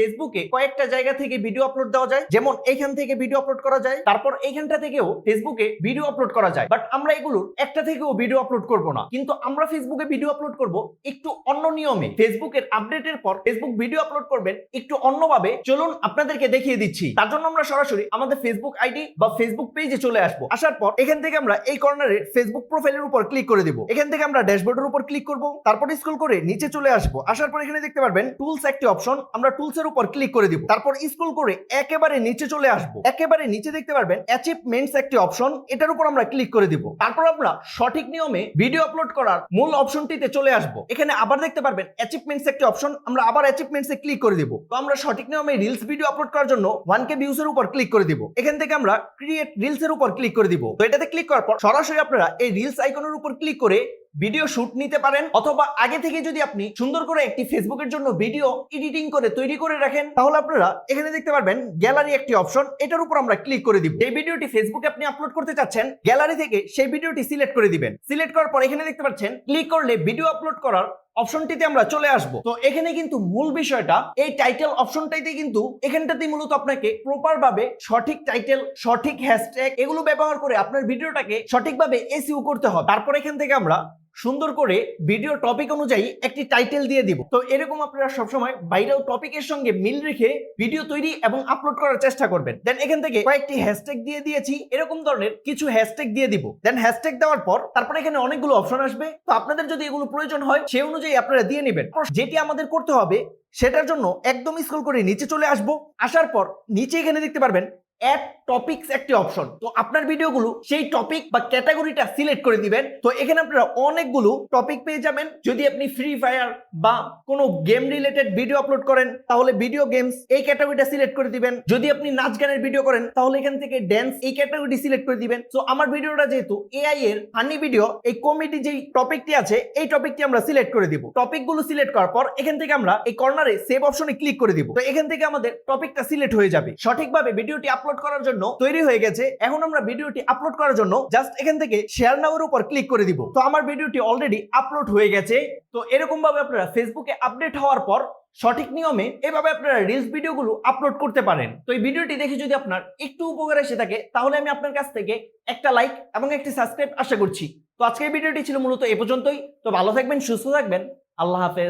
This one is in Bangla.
ফেসবুকে কয়েকটা জায়গা থেকে ভিডিও আপলোড দেওয়া যায়। যেমন এখান থেকে ভিডিও আপলোড করা যায়, তারপর এইখানটা থেকেও ফেসবুকে ভিডিও আপলোড করা যায়। বাট আমরা এগুলোর একটা থেকেও ভিডিও আপলোড করব না। কিন্তু আমরা ফেসবুকে ভিডিও আপলোড করব একটু অন্য নিয়মে। ফেসবুকের আপডেটের পর ফেসবুক ভিডিও আপলোড করবেন একটু অন্যভাবে। চলুন আপনাদেরকে দেখিয়ে দিচ্ছি। তার জন্য আমরা সরাসরি আমাদের ফেসবুক আইডি বা ফেসবুক পেজে চলে আসব। আসার পর এখান থেকে আমরা এই কর্নারে ফেসবুক প্রোফাইলের উপর ক্লিক করে দিব। এখান থেকে আমরা ড্যাশবোর্ডের উপর ক্লিক করব। তারপর স্ক্রল করে নিচে চলে আসব। আসার পর এখানে দেখতে পারবেন টুলস একটি অপশন আমরা টুলস উপর ক্লিক করে দিব। তারপর স্ক্রল করে একেবারে নিচে চলে আসব। একেবারে নিচে দেখতে পারবেন অ্যাচিভমেন্টস একটি অপশন এটার উপর আমরা ক্লিক করে দিব। তারপর আমরা সঠিক নিয়মে ভিডিও আপলোড করার মূল অপশনটিতে চলে আসব। এখানে আবার দেখতে পারবেন অ্যাচিভমেন্টস একটি অপশন আমরা আবার অ্যাচিভমেন্টসে ক্লিক করে দিব। তো আমরা সঠিক নিয়মে রিলস ভিডিও আপলোড করার জন্য ওয়ান কে ভিউস এর উপর ক্লিক করে দিব। এখান থেকে আমরা ক্রিয়েট রিলস এর উপর ক্লিক করে দিব। তো এটাতে ক্লিক করার পর সরাসরি আপনারা এই রিলস আইকনের উপর ক্লিক করে ভিডিও শুট নিতে পারেন, অথবা আগে থেকে যদি আপনি সুন্দর করে একটি ফেসবুকের জন্য ভিডিও এডিটিং করে তৈরি করে রাখেন, তাহলে আপনারা এখানে দেখতে পারবেন গ্যালারি একটি অপশন এটার উপর আমরা ক্লিক করে দিব। এই ভিডিওটি ফেসবুকে আপনি আপলোড করতে চাচ্ছেন গ্যালারি থেকে সেই ভিডিওটি সিলেক্ট করে দিবেন। সিলেক্ট করার পর এখানে দেখতে পাচ্ছেন ক্লিক করলে ভিডিও আপলোড করার অপশনটিতে আমরা চলে আসব। তো এখানে কিন্তু মূল বিষয়টা, এই টাইটেল অপশনটাইতে কিন্তু এখানটাতে মূলত আপনাকে প্রপার ভাবে সঠিক টাইটেল সঠিক হ্যাশট্যাগ এগুলো ব্যবহার করে আপনার ভিডিওটাকে সঠিকভাবে এসইও করতে হবে। তারপর এখান থেকে আমরা সুন্দর করে ভিডিও টপিক অনুযায়ী একটি টাইটেল দিয়ে দিব। তো এরকম আপনারা সবসময় ভাইরাল টপিকের সঙ্গে মিল রেখে ভিডিও তৈরি এবং আপলোড করার চেষ্টা করবেন। দেন এখান থেকে কয়েকটি হ্যাশট্যাগ দিয়ে দিয়েছি। এরকম ধরনের কিছু হ্যাশট্যাগ দিয়ে দিব। দেন হ্যাশট্যাগ দেওয়ার পর তারপর এখানে অনেকগুলো অপশন আসবে। তো আপনাদের যদি এগুলো প্রয়োজন হয় সেই অনুযায়ী আপনারা দিয়ে নেবেন। যেটি আমাদের করতে হবে, সেটার জন্য একদম স্ক্রল করে নিচে চলে আসব। আসার পর নিচে এখানে দেখতে পারবেন অ্যাড টপিকস একটি অপশন তো আপনার ভিডিওগুলো সেই টপিক বা ক্যাটাগরিটা সিলেক্ট করে দিবেন। তো এখানে আপনারা অনেকগুলো টপিক পেয়ে যাবেন। যদি আপনি ফ্রি ফায়ার বা কোনো গেম রিলেটেড ভিডিও আপলোড করেন, তাহলে ভিডিও গেমস এই ক্যাটাগরিটা সিলেক্ট করে দিবেন। যদি আপনি নাচ গানের ভিডিও করেন, তাহলে এখান থেকে ড্যান্স এই ক্যাটাগরি সিলেক্ট করে দিবেন। তো আমার ভিডিওটা যেহেতু এআই এর ফানি ভিডিও এই কমেডি যেই টপিকটি আছে, এই টপিকটি আমরা সিলেক্ট করে দিব। টপিকগুলো সিলেক্ট করার পর এখান থেকে আমরা এই কর্নারে সেভ অপশনে ক্লিক করে দিব। তো এখান থেকে আমাদের টপিকটা সিলেক্ট হয়ে যাবে। সঠিকভাবে ভিডিওটি আপলোড করার জন্য তৈরি হয়ে গেছে। এখন আমরা ভিডিওটি আপলোড করার জন্য জাস্ট এখান থেকে শেয়ার নাওয়ের উপর ক্লিক করে দিব। তো আমার ভিডিওটি অলরেডি আপলোড হয়ে গেছে। তো এরকম ভাবে আপনারা ফেসবুকে আপডেট হওয়ার পর সঠিক নিয়মে এভাবে আপনারা রিলস ভিডিওগুলো আপলোড করতে পারেন। তো এই ভিডিওটি দেখে যদি আপনার একটু উপকার এসে থাকে, তাহলে আমি আপনার কাছ থেকে একটা লাইক এবং একটি সাবস্ক্রাইব আশা করছি। তো আজকের ভিডিওটি ছিল মূলত এ পর্যন্তই। তো ভালো থাকবেন, সুস্থ থাকবেন। আল্লাহ হাফেজ।